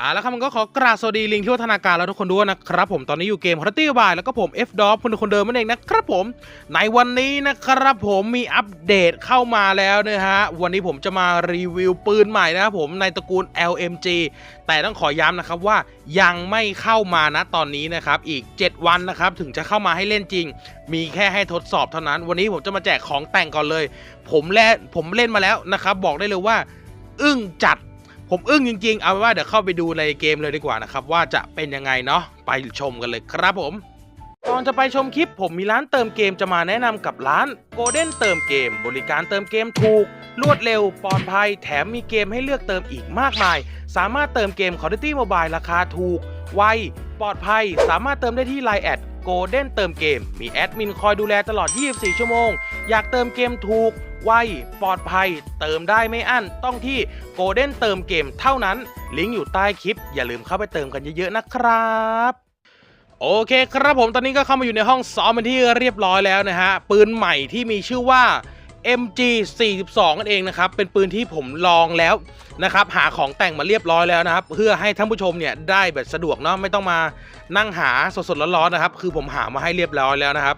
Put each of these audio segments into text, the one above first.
อ่าแล้วครับมันก็ขอกราบสวัสดีลิงที่วัฒนาการแล้วทุกคนด้วยนะครับผมตอนนี้อยู่เกม h o t ตี้บายแล้วก็ผม F d o p คนคนเดิมนั่นเองนะครับผม ในวันนี้นะครับผมมีอัปเดตเข้ามาแล้วนะฮะ วันนี้ผมจะมารีวิวปืนใหม่นะครับผมในตระกูล LMG แต่ต้องขอย้ำนะครับว่ายังไม่เข้ามานะตอนนี้นะครับอีก 7 วันนะครับถึงจะเข้ามาให้เล่นจริง มีแค่ให้ทดสอบเท่านั้น วันนี้ผมจะมาแจกของแต่งก่อนเลย ผมแลผมเล่นมาแล้วนะครับบอกได้เลยว่า อึ้งจัด ผมอึ้งจริงๆ เอาเป็นว่าเดี๋ยวเข้าไปดูในเกมเลยดีกว่านะครับ ว่าจะเป็นยังไงเนาะไปชมกันเลยครับผมก่อนจะไปชมคลิป ผมมีร้านเติมเกมจะมาแนะนำกับร้าน Golden เติมเกม บริการเติมเกมถูก รวดเร็วปลอดภัย แถมมีเกมให้เลือกเติมอีกมากมาย สามารถเติมเกม Call of Duty Mobile ราคาถูก ไว ปลอดภัย สามารถเติมได้ที่ Line แอด Golden เติมเกม มีแอดมินคอยดูแลตลอด 24 ชั่วโมง อยากเติมเกมถูก ไวปลอดภัย เติมได้ไม่อั้นต้องที่ Golden เติมเกมเท่านั้น ลิงก์อยู่ใต้คลิป อย่าลืมเข้าไปเติมกันเยอะๆนะครับโอเคครับผมตอนนี้ก็เข้ามาอยู่ในห้องซ้อมเป็นที่เรียบร้อยแล้วนะฮะ ปืนใหม่ที่มีชื่อว่า MG 42นั่นเองนะครับ เป็นปืนที่ผมลองแล้วนะครับ หาของแต่งมาเรียบร้อยแล้วนะครับ เพื่อให้ท่านผู้ชมเนี่ยได้แบบสะดวกเนาะไม่ต้องมานั่งหาสดๆร้อนๆนะครับ คือผมหามาให้เรียบร้อยแล้วนะครับ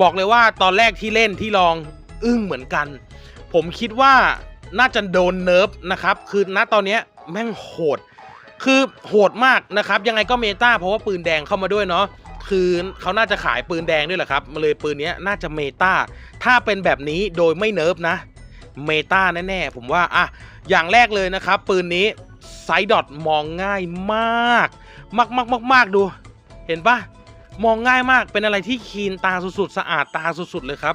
บอกเลยว่าตอนแรกที่เล่นที่ลอง อึ้งเหมือนกัน ผมคิดว่าน่าจะโดนเนิร์ฟนะครับ คือณตอนนี้แม่งโหด คือโหดมากนะครับ ยังไงก็เมตาเพราะว่าปืนแดงเข้ามาด้วยเนาะคือเขาน่าจะขายปืนแดงด้วยแหละครับมาเลยปืนนี้น่าจะเมตาถ้าเป็นแบบนี้โดยไม่เนิร์ฟนะเมตาแน่ๆ ผมว่าอะอย่างแรกเลยนะครับ ปืนนี้ไซดอทมองง่ายมาก มากมากมากมากดู เห็นปะมองง่ายมากเป็นอะไรที่คีนตาสุดๆ สะอาดตาสุดๆ เลยครับ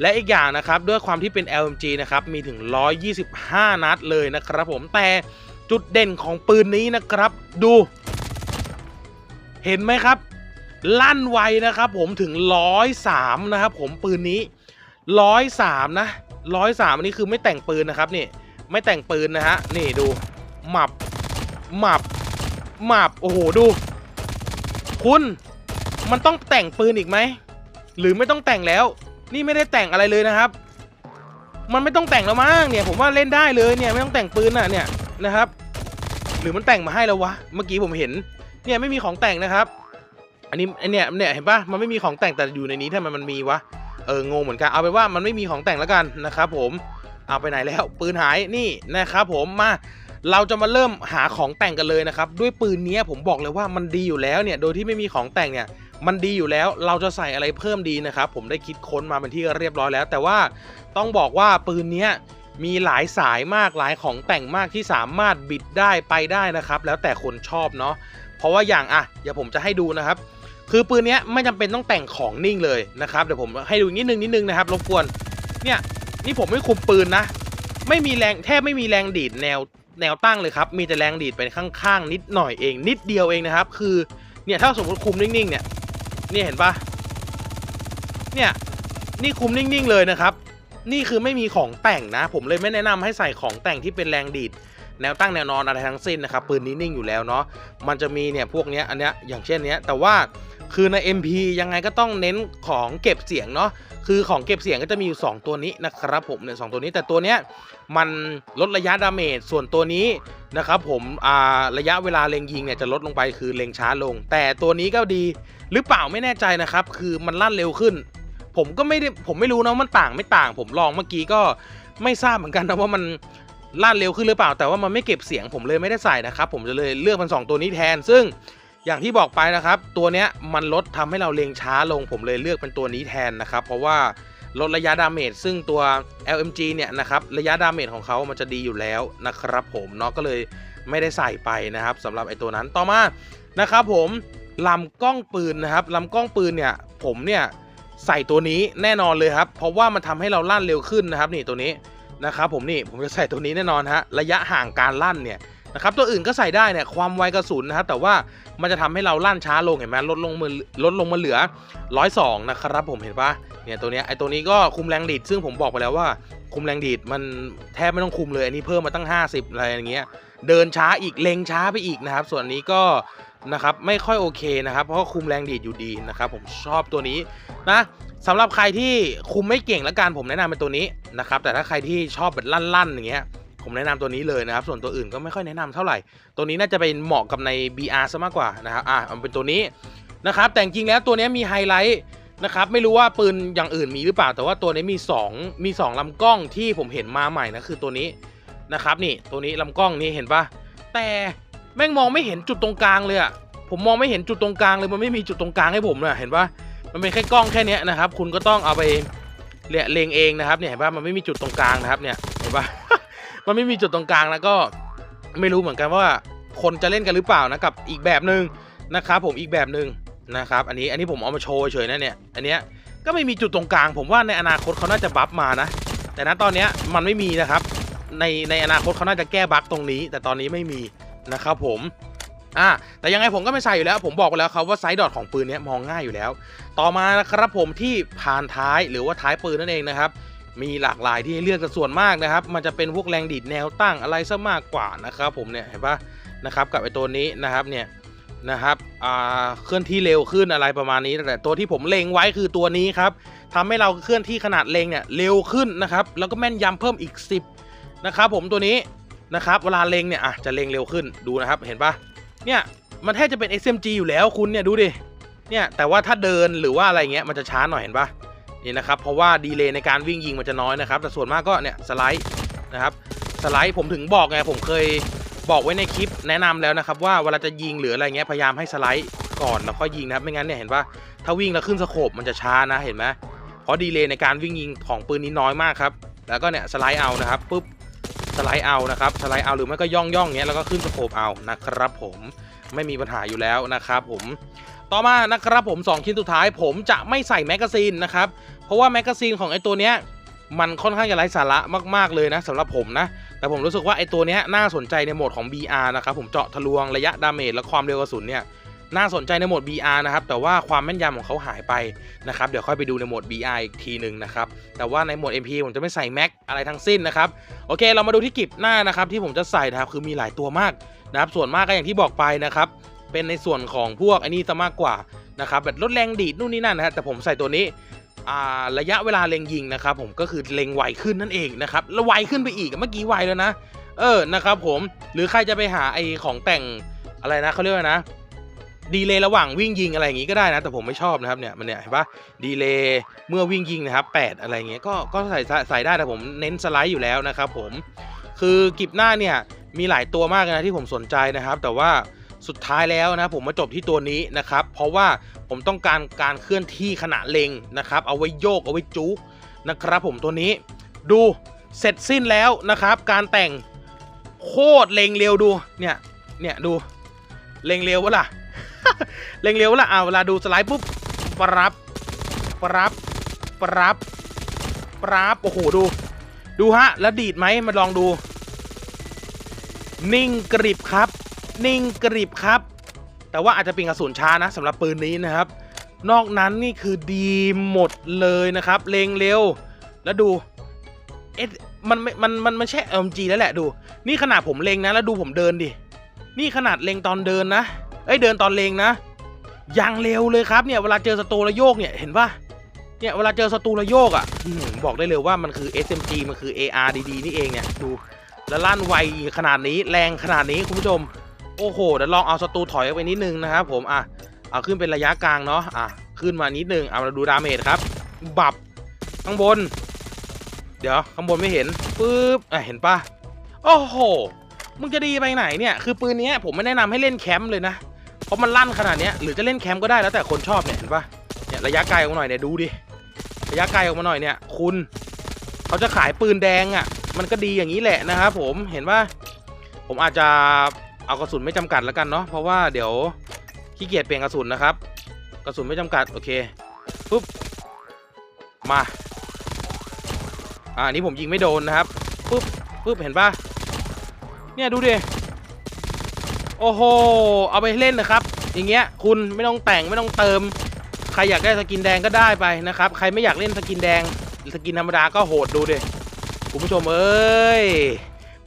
และอีกอย่างนะครับด้วยความที่เป็น LMG นะครับมีถึง 125 นัดเลยนะครับผมแต่จุดเด่นของปืนนี้นะครับดู เห็นไหมครับ ลั่นไวนะครับผมถึง 103 นะครับผมปืนนี้ 103 นะ103อันนี้คือไม่แต่งปืนนะครับนี่ไม่แต่งปืนนะฮะนี่ดูหมับหมับหมับโอ้โหดู คุณมันต้องแต่งปืนอีกไหมหรือไม่ต้องแต่งแล้ว นี่ไม่ได้แต่งอะไรเลยนะครับ มันไม่ต้องแต่งแล้วมั้งเนี่ย ผมว่าเล่นได้เลยเนี่ยไม่ต้องแต่งปืนอะเนี่ยนะครับ หรือมันแต่งมาให้แล้ววะเมื่อกี้ผมเห็น เนี่ยไม่มีของแต่งนะครับ อันนี้ไอเนี่ยเนี่ยเห็นปะมันไม่มีของแต่งแต่อยู่ในนี้ทำไมมันมีวะเอองงเหมือนกันเอาไปว่ามันไม่มีของแต่งแล้วกันนะครับผมเอาไปไหนแล้ว ปืนหายนี่นะครับผมมาเราจะมาเริ่มหาของแต่งกันเลยนะครับ ด้วยปืนนี้ผมบอกเลยว่ามันดีอยู่แล้วเนี่ย โดยที่ไม่มีของแต่งเนี่ย มันดีอยู่แล้วเราจะใส่อะไรเพิ่มดีนะครับ ผมได้คิดค้นมาเป็นที่เรียบร้อยแล้ว แต่ว่าต้องบอกว่าปืนนี้มีหลายสายมากหลายของแต่งมากที่สามารถบิดได้ไปได้นะครับ แล้วแต่คนชอบเนาะเพราะว่าอย่างอะเดี๋ยวผมจะให้ดูนะครับ คือปืนนี้ไม่จำเป็นต้องแต่งของนิ่งเลยนะครับเดี๋ยวผมให้ดูนิดนึงนิดนึงนะครับรบกวนเนี่ยนี่ผมไม่คุมปืนนะ ไม่มีแรงแทบไม่มีแรงดีดแนวแนวตั้งเลยครับ มีแต่แรงดีดไปข้างๆนิดหน่อยเอง นิดเดียวเองนะครับ คือเนี่ยถ้าสมมติคุมนิ่งๆเนี่ย เนี่ยเห็นปะเนี่ยนี่คุมนิ่งๆเลยนะครับ นี่คือไม่มีของแต่งนะ ผมเลยไม่แนะนำให้ใส่ของแต่งที่เป็นแรงดีดแนวตั้งแนวนอนอะไรทั้งสิ้นนะครับปืนนี้นิ่งอยู่แล้วเนาะมันจะมีเนี่ยพวกเนี้ยอันเนี้ยอย่างเช่นเนี้ยแต่ว่าคือใน MP ยังไงก็ต้องเน้นของเก็บเสียงเนาะคือของเก็บเสียงก็จะมีอยู่ 2 ตัวนี้นะครับผมเนี่ยสตัวนี้แต่ตัวเนี้ยมันลดระยะดาเมจส่วนตัวนี้นะครับผมอ่าระยะเวลาเล็งยิงเนี่ยจะลดลงไปคือเล็งช้าลง แต่ตัวนี้ก็ดี หรือเปล่าไม่แน่ใจนะครับ คือมันลั่นเร็วขึ้น ผมก็ไม่ได้ผมไม่รู้นะมันต่างไม่ต่าง ผมลองเมื่อกี้ก็ไม่ทราบเหมือนกันนะว่ามันลั่นเร็วขึ้นหรือเปล่า แต่ว่ามันไม่เก็บเสียงผมเลยไม่ได้ใส่นะครับ ผมจะเลยเลือกมันสองตัวนี้แทน ซึ่งอย่างที่บอกไปนะครับ ตัวเนี้ยมันลดทำให้เราเล็งช้าลง ผมเลยเลือกเป็นตัวนี้แทนนะครับ เพราะว่าลดระยะดาเมจซึ่งตัว LMG เนี่ยนะครับระยะดาเมจของเขามันจะดีอยู่แล้วนะครับผมเนาะก็เลยไม่ได้ใส่ไปนะครับสำหรับไอ้ตัวนั้นต่อมานะครับผม ลำกล้องปืนนะครับลำกล้องปืนเนี่ยผมเนี่ยใส่ตัวนี้แน่นอนเลยครับ เพราะว่ามันทำให้เราลั่นเร็วขึ้นนะครับ นี่ตัวนี้นะครับผมนี่ผมจะใส่ตัวนี้แน่นอนฮะระยะห่างการลั่นเนี่ยนะครับตัวอื่นก็ใส่ได้เนี่ยความไวกระสุนนะครับแต่ว่ามันจะทำให้เราลั่นช้าลงเห็นไหมลดลงมือลดลงมาเหลือ102นะครับผมเห็นปะเนี่ยตัวเนี้ยไอตัวนี้ก็คุมแรงดีดซึ่งผมบอกไปแล้วว่า คุมแรงดีดมันแทบไม่ต้องคุมเลยอันนี้เพิ่มมาตั้ง 50 อะไรอย่างเงี้ยเดินช้าอีกเล็งช้าไปอีกนะครับ ส่วนนี้ก็ นะครับไม่ค่อยโอเคนะครับ เพราะคุมแรงดีดอยู่ดีนะครับผมชอบตัวนี้นะสำหรับใครที่คุมไม่เก่งแล้วกันผมแนะนำเป็นตัวนี้นะครับแต่ถ้าใครที่ชอบแบบลั่นๆอย่างเงี้ยผมแนะนำตัวนี้เลยนะครับ ส่วนตัวอื่นก็ไม่ค่อยแนะนำเท่าไหร่ ตัวนี้น่าจะเป็นเหมาะกับใน BR ซะมากกว่านะครับ อะมันเป็นตัวนี้นะครับ แต่จริงๆแล้วตัวนี้มีไฮไลท์นะครับ ไม่รู้ว่าปืนอย่างอื่นมีหรือเปล่า แต่ว่าตัวนี้มี 2 มี 2ลำกล้องที่ผมเห็นมาใหม่นะคือตัวนี้นะครับ นี่ตัวนี้ลำกล้องนี่เห็นปะแต่ แม่งมองไม่เห็นจุดตรงกลางเลยอะผมมองไม่เห็นจุดตรงกลางเลยมันไม่มีจุดตรงกลางให้ผมเลยเห็นปะมันเป็นแค่กล้องแค่นี้นะครับ คุณก็ต้องเอาไปเรียเลงเองนะครับเนี่ยเห็นปะมันไม่มีจุดตรงกลางนะครับเนี่ยเห็นปะมันไม่มีจุดตรงกลางแล้วก็ไม่รู้เหมือนกันว่าคนจะเล่นกันหรือเปล่านะกับอีกแบบหนึ่งนะครับผมอีกแบบหนึ่งนะครับอันนี้อันนี้ผมเอามาโชว์เฉยๆนะเนี่ยอันเนี้ยก็ไม่มีจุดตรงกลาง ผมว่าในอนาคตเขาน่าจะบัฟมานะ แต่ณตอนเนี้ยมันไม่มีนะครับ ในในอนาคตเขาน่าจะแก้บั๊กตรงนี้ แต่ตอนนี้ไม่มี นะครับผมอ่าแต่ยังไงผมก็ไม่ใส่อยู่แล้ว ผมบอกไปแล้วครับว่าไซด์ดอทของปืนนี้มองง่ายอยู่แล้ว ต่อมานะครับผมที่ผ่านท้ายหรือว่าท้ายปืนนั่นเองนะครับมีหลากหลายที่ให้เลือกส่วนมากนะครับ มันจะเป็นพวกแรงดีดแนวตั้งอะไรซะมากกว่านะครับผมเนี่ยเห็นปะนะครับกับไอตัวนี้นะครับเนี่ยนะครับเคลื่อนที่เร็วขึ้นอะไรประมาณนี้แต่ตัวที่ผมเล็งไว้คือตัวนี้ครับทำให้เราเคลื่อนที่ขนาดเล็งเนี่ยเร็วขึ้นนะครับ แล้วก็แม่นยำเพิ่มอีก 10นะครับผมตัวนี้ นะครับเวลาเล็งเนี่ยอะจะเล็งเร็วขึ้นดูนะครับเห็นปะเนี่ยมันแทบจะเป็น SMG อยู่แล้วคุณเนี่ยดูดิเนี่ยแต่ว่าถ้าเดินหรือว่าอะไรเงี้ยมันจะช้าหน่อยเห็นปะนี่นะครับเพราะว่าดีเลย์ในการวิ่งยิงมันจะน้อยนะครับ แต่ส่วนมากก็เนี่ยสไลด์นะครับสไลด์ผมถึงบอกไงผมเคยบอกไว้ในคลิปแนะนำแล้วนะครับว่าเวลาจะยิงหรืออะไรเงี้ยพยายามให้สไลด์ก่อนแล้วค่อยยิงนะครับไม่งั้นเนี่ยเห็นว่าถ้าวิ่งแล้วขึ้นสโคปมันจะช้านะเห็นไหมเพราะดีเลย์ในการวิ่งยิงของปืนนี้น้อยมากครับแล้วก็เนี่ยสไลด์เอานะครับปุ๊บ สไลด์เอานะครับสไลด์เอาหรือไม่ก็ย่องย่องเงี้ยแล้วก็ขึ้นสโคปเอานะครับผมไม่มีปัญหาอยู่แล้วนะครับผมต่อมานะครับผมสองชิ้นสุดท้ายผมจะไม่ใส่แมกกาซีนนะครับ เพราะว่าแมกกาซีนของไอตัวเนี้ยมันค่อนข้างจะไร้สาระมากๆเลยนะสำหรับผมนะ แต่ผมรู้สึกว่าไอตัวเนี้ยน่าสนใจในโหมดของ BR นะครับผมเจาะทะลวงระยะดาเมจและความเร็วกระสุนเนี่ย น่าสนใจในโหมด BR นะครับ แต่ว่าความแม่นยำของเขาหายไปนะครับ เดี๋ยวค่อยไปดูในโหมด BR อีกทีหนึ่งนะครับ แต่ว่าในโหมด MP ผมจะไม่ใส่แม็กอะไรทั้งสิ้นนะครับ โอเค เรามาดูที่กิบหน้านะครับ ที่ผมจะใส่นะครับคือมีหลายตัวมากนะครับ ส่วนมากก็อย่างที่บอกไปนะครับ เป็นในส่วนของพวกไอ้นี่ซะมากกว่านะครับแบบลดแรงดีดนู่นนี่นั่นนะฮะแต่ผมใส่ตัวนี้ระยะเวลาเล็งยิงนะครับผมก็คือเล็งไวขึ้นนั่นเองนะครับแล้วไวขึ้นไปอีกเมื่อกี้ไวแล้วนะ เออนะครับผมหรือใครจะไปหาไอของแต่งอะไรนะเขาเรียกว่านะ ดีเลย์ระหว่างวิ่งยิงอะไรอย่างงี้ก็ได้นะ แต่ผมไม่ชอบนะครับเนี่ยมันเนี่ยเห็นปะดีเลย์เมื่อวิ่งยิงนะครับ8อะไรเงี้ยก็ก็ใส่ใส่ได้แต่ผมเน้นสไลด์อยู่แล้วนะครับผมคือกิบหน้าเนี่ยมีหลายตัวมากนะที่ผมสนใจนะครับ แต่ว่าสุดท้ายแล้วนะผมมาจบที่ตัวนี้นะครับ เพราะว่าผมต้องการการเคลื่อนที่ขณะเล็งนะครับ เอาไว้โยกเอาไว้จุกนะครับผมตัวนี้ดูเสร็จสิ้นแล้วนะครับ การแต่งโคตรเล็งเร็วดูเนี่ยเนี่ยดูเล็งเร็ววะล่ะ เล็งเร็ววะล่ะอ่าเวลาดูสไลด์ปุ๊บปรับปรับปรับปรับโอ้โหดู ดูฮะ แล้วดีดไหมมาลองดู นิ่งกริบครับ นิ่งกริบครับ แต่ว่าอาจจะเป็นกระสุนช้านะสำหรับปืนนี้นะครับ นอกนั้นนี่คือดีหมดเลยนะครับ เลงเร็ว แล้วดูเอ๊ะมันไม่มันมันไม่ใช่ LMG แล้วแหละดู นี่ขนาดผมเลงนะ แล้วดูผมเดินดิ นี่ขนาดเลงตอนเดินนะ เอ้ยเดินตอนเลงนะยังเร็วเลยครับเนี่ยเวลาเจอศัตรูระโยกเนี่ยเห็นปะเนี่ยเวลาเจอศัตรูระโยกอะบอกได้เลยว่ามันคือ SMG มันคือ AR ดีๆนี่เองเนี่ยดูแล้วลั่นไวขนาดนี้แรงขนาดนี้คุณผู้ชม โอ้โหเดี๋ยวลองเอาศัตรูถอยออกไปนิดนึงนะครับผมอะเอาขึ้นเป็นระยะกลางเนาะอะขึ้นมานิดนึงเอามาดูดาเมจครับบับข้างบน เดี๋ยวข้างบนไม่เห็นปึ๊บอะเห็นปะโอ้โหมึงจะดีไปไหนเนี่ย คือปืนนี้ผมไม่แนะนำให้เล่นแคมป์เลยนะ เพราะมันลั่นขนาดนี้หรือจะเล่นแคมป์ก็ได้แล้วแต่คนชอบเนี่ยเห็นปะเนี่ยระยะไกลออกมาหน่อยเนี่ยดูดิระยะไกลออกมาหน่อยเนี่ย คุณเขาจะขายปืนแดงอะ มันก็ดีอย่างนี้แหละนะครับผมเห็นว่าผมอาจจะเอากระสุนไม่จำกัดแล้วกันเนาะเพราะว่าเดี๋ยวขี้เกียจเปลี่ยนกระสุนนะครับ กระสุนไม่จำกัดโอเคปุ๊บมาอ่าอันนี้ผมยิงไม่โดนนะครับปุ๊บปุ๊บเห็นปะเนี่ยดูดิ โอ้โห เอาไปเล่นนะครับ อย่างเงี้ยคุณไม่ต้องแต่งไม่ต้องเติม ใครอยากได้สกินแดงก็ได้ไปนะครับ ใครไม่อยากเล่นสกินแดง สกินธรรมดาก็โหดดูดิคุณผู้ชมเอ้ย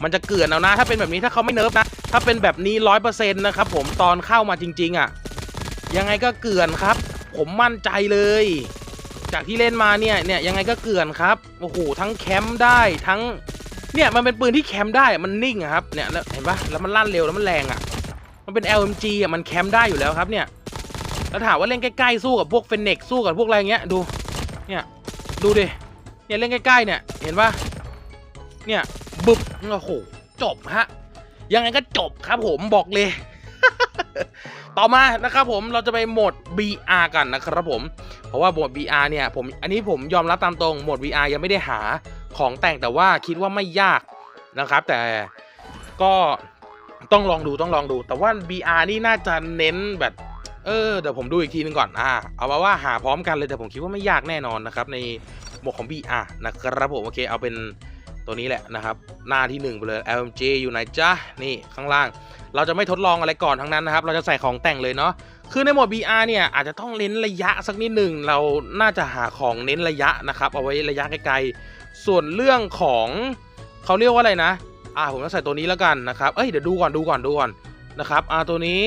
มันจะเกลื่อนเอานะ ถ้าเป็นแบบนี้ถ้าเขาไม่เนิร์ฟนะ ถ้าเป็นแบบนี้ร้อยเปอร์เซ็นต์นะครับผมตอนเข้ามาจริง ๆอะ ยังไงก็เกลื่อนครับ ผมมั่นใจเลย จากที่เล่นมาเนี่ยเนี่ยยังไงก็เกลื่อนครับโอ้โหทั้งแคมป์ได้ทั้งเนี่ยมันเป็นปืนที่แคมป์ได้มันนิ่งครับเนี่ยแล้วเห็นปะแล้วมันลั่นเร็วแล้วมันแรงอะ มันเป็น LMG อะมันแคมป์ได้อยู่แล้วครับเนี่ยแล้วถามว่าเล่นใกล้ๆสู้กับพวกเฟนเน็กสู้กับพวกอะไรเงี้ยดูเนี่ยดูดิเนี่ยเล่นใกล้ๆเนี่ยเห็นปะเนี่ยบึบโอ้โหจบฮะยังไงก็จบครับผมบอกเลย ต่อมานะครับผมเราจะไปโหมด BR กันนะครับผม เพราะว่าโหมด BR เนี่ยผมอันนี้ผมยอมรับตามตรงโหมด VR ยังไม่ได้หาของแต่งแต่ว่าคิดว่าไม่ยากนะครับ แต่ก็ ต้องลองดูต้องลองดู แต่ว่า BR นี่น่าจะเน้นแบบ เออเดี๋ยวผมดูอีกทีนึงก่อนอ่าเอามาว่าหาพร้อมกันเลยแต่ผมคิดว่าไม่ยากแน่นอนนะครับ ในหมวดของ BR นะครับผมโอเคเอาเป็นตัวนี้แหละนะครับ หน้าที่หนึ่งไปเลย LMG อยู่ไหนจ๊ะนี่ข้างล่าง เราจะไม่ทดลองอะไรก่อนทั้งนั้นนะครับ เราจะใส่ของแต่งเลยเนาะคือในหมวด BR เนี่ยอาจจะต้องเน้นระยะสักนิดหนึ่งเราน่าจะหาของเน้นระยะนะครับ เอาไว้ระยะไกลๆส่วนเรื่องของเขาเรียกว่าอะไรนะ อ่าผมจะใส่ตัวนี้แล้วกันนะครับเอ้ยเดี๋ยวดูก่อนดูก่อนดูก่อนนะครับอ่าตัวนี้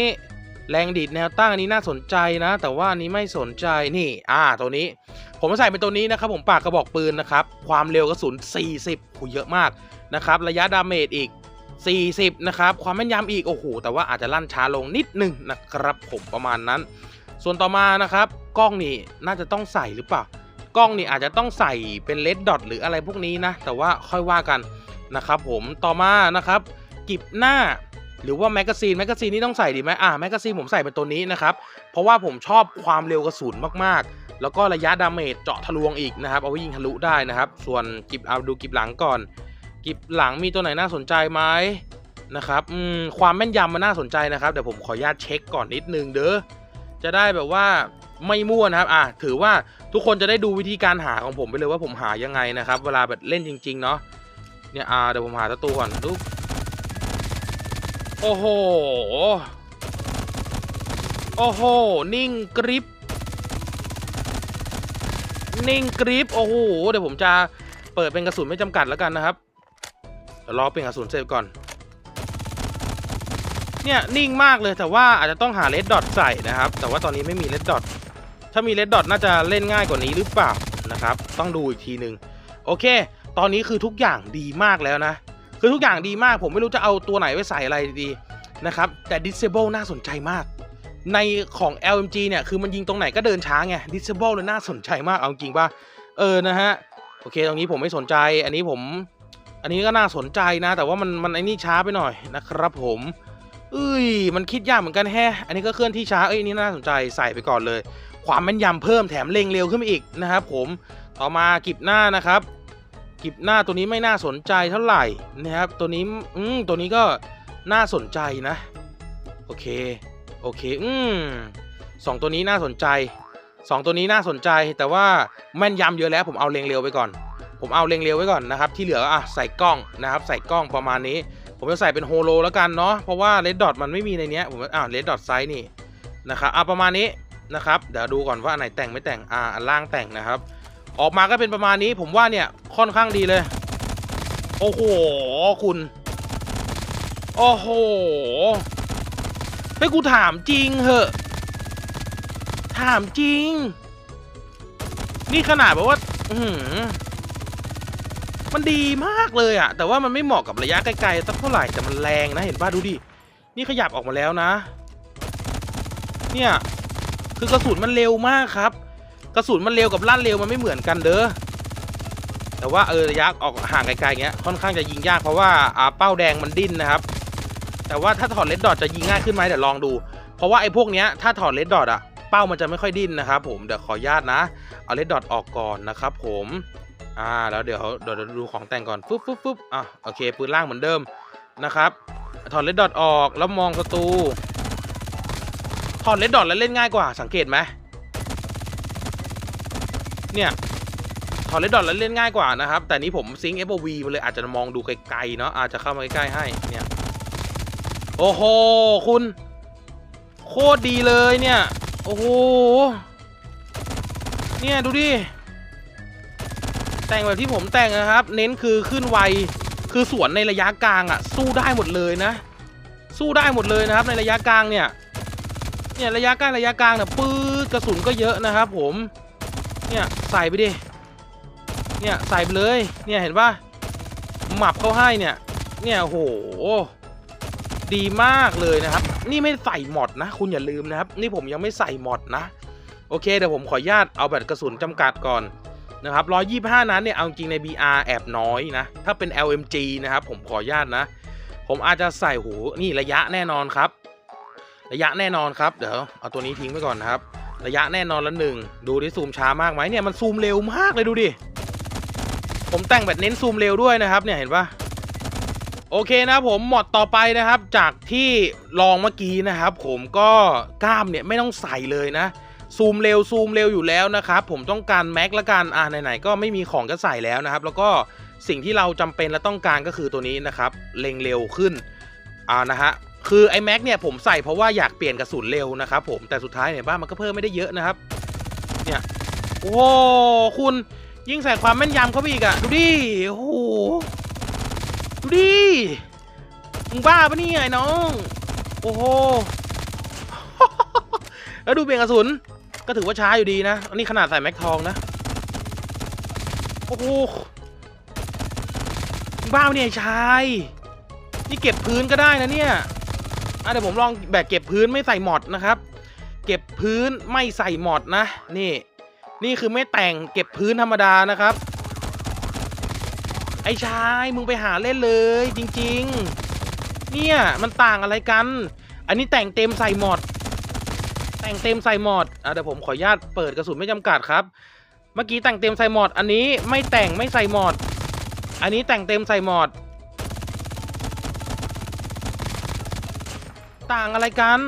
แรงดีดแนวตั้งอันนี้น่าสนใจนะ แต่ว่าอันนี้ไม่สนใจนี่ อ่าตัวนี้ ผมจะใส่เป็นตัวนี้นะครับ ผมปากกระบอกปืนนะครับความเร็วกระสุน 40หูเยอะมากนะครับระยะดาเมจอีก 40นะครับความแม่นยำอีกโอ้โหแต่ว่าอาจจะลั่นช้าลงนิดหนึงนะครับผมประมาณนั้น ส่วนต่อมานะครับกล้องนี่น่าจะต้องใส่หรือเปล่ากล้องนี่อาจจะต้องใส่เป็นเลดดอทหรืออะไรพวกนี้นะ แต่ว่าค่อยว่ากัน นะครับผมต่อมานะครับกิบหน้าหรือว่าแมกกาซีนแมกกาซีนนี่ต้องใส่ดีไหมอ่าแมกกาซีนผมใส่เป็นตัวนี้นะครับเพราะว่าผมชอบความเร็วกระสุนมากๆ แล้วก็ระยะดาเมจเจาะทะลวงอีกนะครับ เอาไว้ยิงทะลุได้นะครับ ส่วนกิบเอาดูกิบหลังก่อน กิบหลังมีตัวไหนน่าสนใจไหมนะครับอืมความแม่นยำมันน่าสนใจนะครับเดี๋ยวผมขออนุญาตเช็คก่อนนิดนึงเด้อจะได้แบบว่าไม่มั่วนะครับอะถือว่าทุกคนจะได้ดูวิธีการหาของผมไปเลยว่าผมหายังไงนะครับ เวลาแบบเล่นจริง ๆ เนาะ เนี่ยอ่าเดี๋ยวผมหาตัวก่อนดูโอ้โห โอ้โห นิ่งกริป นิ่งกริป โอ้โห เดี๋ยวผมจะเปิดเป็นกระสุนไม่จำกัดแล้วกันนะครับ เดี๋ยวรอเป็นกระสุนเสร็จก่อน เนี่ย นิ่งมากเลยแต่ว่าอาจจะต้องหาเลดดอทใส่นะครับ แต่ว่าตอนนี้ไม่มีเลดดอท ถ้ามีเลดดอทน่าจะเล่นง่ายกว่านี้หรือเปล่านะครับ ต้องดูอีกทีหนึ่งโอเค ตอนนี้คือทุกอย่างดีมากแล้วนะ คือทุกอย่างดีมากผมไม่รู้จะเอาตัวไหนไว้ใส่อะไรดีนะครับ แต่ disable น่าสนใจมาก ในของ LMG เนี่ย คือมันยิงตรงไหนก็เดินช้าไง disable เลยน่าสนใจมากเอาจริงป่ะ เออนะฮะ โอเค ตรงนี้ผมไม่สนใจ อันนี้ผม อันนี้ก็น่าสนใจนะ แต่ว่ามันมันไอ้นี่ช้าไปหน่อยนะครับผมเอ้ย มันคิดยากเหมือนกันแฮะ อันนี้ก็เคลื่อนที่ช้า เอ้ยนี่น่าสนใจใส่ไปก่อนเลย ความแม่นยำเพิ่มแถมเล็งเร็วขึ้นมาอีกนะครับผม ต่อมากิบหน้านะครับ กิบหน้าตัวนี้ไม่น่าสนใจเท่าไหร่นะครับ ตัวนี้อืมตัวนี้ก็น่าสนใจนะ โอเค โอเค อืมสองตัวนี้น่าสนใจสองตัวนี้น่าสนใจแต่ว่าแม่นยำเยอะแล้วผมเอาเลงเร็วไปก่อน ผมเอาเลงเร็วไว้ก่อนนะครับ ที่เหลืออะใส่กล้องนะครับ ใส่กล้องประมาณนี้ ผมจะใส่เป็นโฮโลแล้วกันเนาะเพราะว่าเลดดอทมันไม่มีในเนี้ยผมอ่าเลดดอทไซส์นี่นะครับอะประมาณนี้นะครับ เดี๋ยวดูก่อนว่าอันไหนแต่งไม่แต่งอ่าอันล่างแต่งนะครับ ออกมาก็เป็นประมาณนี้ ผมว่าเนี่ยค่อนข้างดีเลย โอ้โห คุณ โอ้โหให้กูถามจริงเหอะ ถามจริง นี่ขนาดแบบว่า อืมันดีมากเลยอะแต่ว่ามันไม่เหมาะกับระยะไกลๆสักเท่าไหร่แต่มันแรงนะเห็นป่ะดูดิ นี่ขยับออกมาแล้วนะ เนี่ย คือกระสุนมันเร็วมากครับ กระสุนมันเร็วกับลั่นเร็วมันไม่เหมือนกันเด้อแต่ว่าเออระยะออกห่างไกลๆอย่างเงี้ยค่อนข้างจะยิงยากเพราะว่าอ่าเป้าแดงมันดิ้นนะครับ แต่ว่าถ้าถอดเลดดอทจะยิงง่ายขึ้นไหมเดี๋ยวลองดู เพราะว่าไอ้พวกเนี้ยถ้าถอดเลดดอทอะเป้ามันจะไม่ค่อยดิ้นนะครับผมเดี๋ยวขออนุญาตนะเอาเลดดอทออกก่อนนะครับผมอ่าแล้วเดี๋ยวเดี๋ยวดูของแต่งก่อนฟึบฟึบฟึบอะโอเคปืนล่างเหมือนเดิมนะครับถอดเลดดอทออกแล้วมองศัตรูถอดเลดดอทแล้วเล่นง่ายกว่าสังเกตไหม เนี่ยถอดเลดดอทแล้วเล่นง่ายกว่านะครับ แต่นี้ผมซิงค์ FOV มาเลยอาจจะมองดูไกลๆเนาะอาจจะเข้ามาใกล้ๆให้เนี่ยโอ้โหคุณ โคตรดีเลยเนี่ย โอ้โหเนี่ยดูดิแต่งแบบที่ผมแต่งนะครับ เน้นคือขึ้นไวคือสวนในระยะกลางอะสู้ได้หมดเลยนะ สู้ได้หมดเลยนะครับ ในระยะกลางเนี่ยเนี่ยระยะใกล้ระยะกลางเนี่ยปื๊ดกระสุนก็เยอะนะครับ ผม เนี่ยใส่ไปดิ เนี่ยใส่ไปเลย เนี่ยเห็นปะหมับเข้าให้เนี่ย เนี่ยโห ดีมากเลยนะครับ นี่ไม่ใส่หมดนะ คุณอย่าลืมนะครับ นี่ผมยังไม่ใส่หมดนะ โอเคเดี๋ยวผมขออนุญาตเอาแบตกระสุนจำกัดก่อนนะครับ125 นั้นเนี่ยเอาจริงใน BR แอบน้อยนะ ถ้าเป็น LMG นะครับผมขออนุญาตนะ ผมอาจจะใส่หูนี่ระยะแน่นอนครับ ระยะแน่นอนครับ เดี๋ยวเอาตัวนี้ทิ้งไว้ก่อนนะครับ ระยะแน่นอนละหนึ่งดูดิซูมช้ามากไหมเนี่ยมันซูมเร็วมากเลยดูดิผมแต่งแบบเน้นซูมเร็วด้วยนะครับเนี่ยเห็นปะโอเคนะผมหมดต่อไปนะครับ จากที่ลองเมื่อกี้นะครับ ผมก็กล้ามเนี่ยไม่ต้องใส่เลยนะ ซูมเร็วซูมเร็วอยู่แล้วนะครับ ผมต้องการแม็กละกันอ่าไหนๆก็ไม่มีของจะใส่แล้วนะครับ แล้วก็สิ่งที่เราจำเป็นและต้องการก็คือตัวนี้นะครับ เล็งเร็วขึ้นอ่านะฮะ คือไอ้แม็กเนี่ยผมใส่เพราะว่าอยากเปลี่ยนกระสุนเร็วนะครับผมแต่สุดท้ายเนี่ยบ้านมันก็เพิ่มไม่ได้เยอะนะครับ เนี่ยโอ้คุณยิ่งใส่ความแม่นยำเข้าไปอีกอะดูดิโอ้โหดูดิมึงบ้าปะเนี่ยไอ้น้อง โอ้โหแล้วดูเปลี่ยนกระสุนก็ถือว่าช้าอยู่ดีนะอันนี้ขนาดใส่แม็กทองนะโอ้โหบ้าเนี่ยชาย นี่เก็บพื้นก็ได้นะเนี่ย อะเดี๋ยวผมลองแบบเก็บพื้นไม่ใส่หมอดนะครับ เก็บพื้นไม่ใส่หมอดนะ นี่ นี่คือไม่แต่งเก็บพื้นธรรมดานะครับ ไอ้ชายมึงไปหาเล่นเลยจริง ๆ เนี่ยมันต่างอะไรกัน อันนี้แต่งเต็มใส่หมอด แต่งเต็มใส่หมอดอะเดี๋ยวผมขออนุญาตเปิดกระสุนไม่จำกัดครับ เมื่อกี้แต่งเต็มใส่หมอด อันนี้ไม่แต่งไม่ใส่หมอด อันนี้แต่งเต็มใส่หมอด ต่างอะไรกัน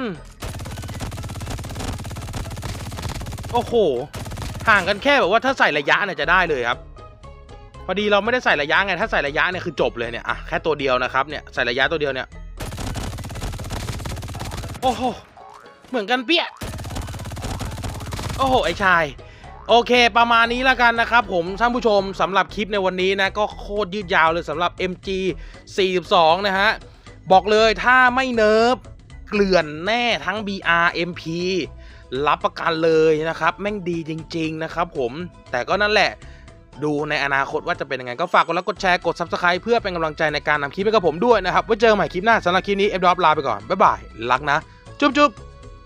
โอ้โห ห่างกันแค่แบบว่าถ้าใส่ระยะเนี่ยจะได้เลยครับ พอดีเราไม่ได้ใส่ระยะไง ถ้าใส่ระยะเนี่ยคือจบเลยเนี่ย อะ แค่ตัวเดียวนะครับ เนี่ย ใส่ระยะตัวเดียวเนี่ย โอ้โห เหมือนกันเปี้ย โอ้โห ไอชายโอเค ประมาณนี้แล้วกันนะครับผมท่านผู้ชมสำหรับคลิปในวันนี้นะ ก็โคตรยืดยาวเลยสำหรับ MG 42 นะฮะ บอกเลยถ้าไม่เนิร์ฟ เกลื่อนแน่ทั้ง BR MP รับประกันเลยนะครับ แม่งดีจริง ๆ นะครับผมแต่ก็นั่นแหละดูในอนาคตว่าจะเป็นยังไง ก็ฝากกดไลค์กดแชร์กด Subscribe เพื่อเป็นกำลังใจในการนำคลิปให้กับผมด้วยนะครับ ไว้เจอกันใหม่คลิปหน้าสำหรับคลิปนี้ เอฟดอฟลาไปก่อน บ๊ายบาย รักนะ จุ๊บจุ๊บ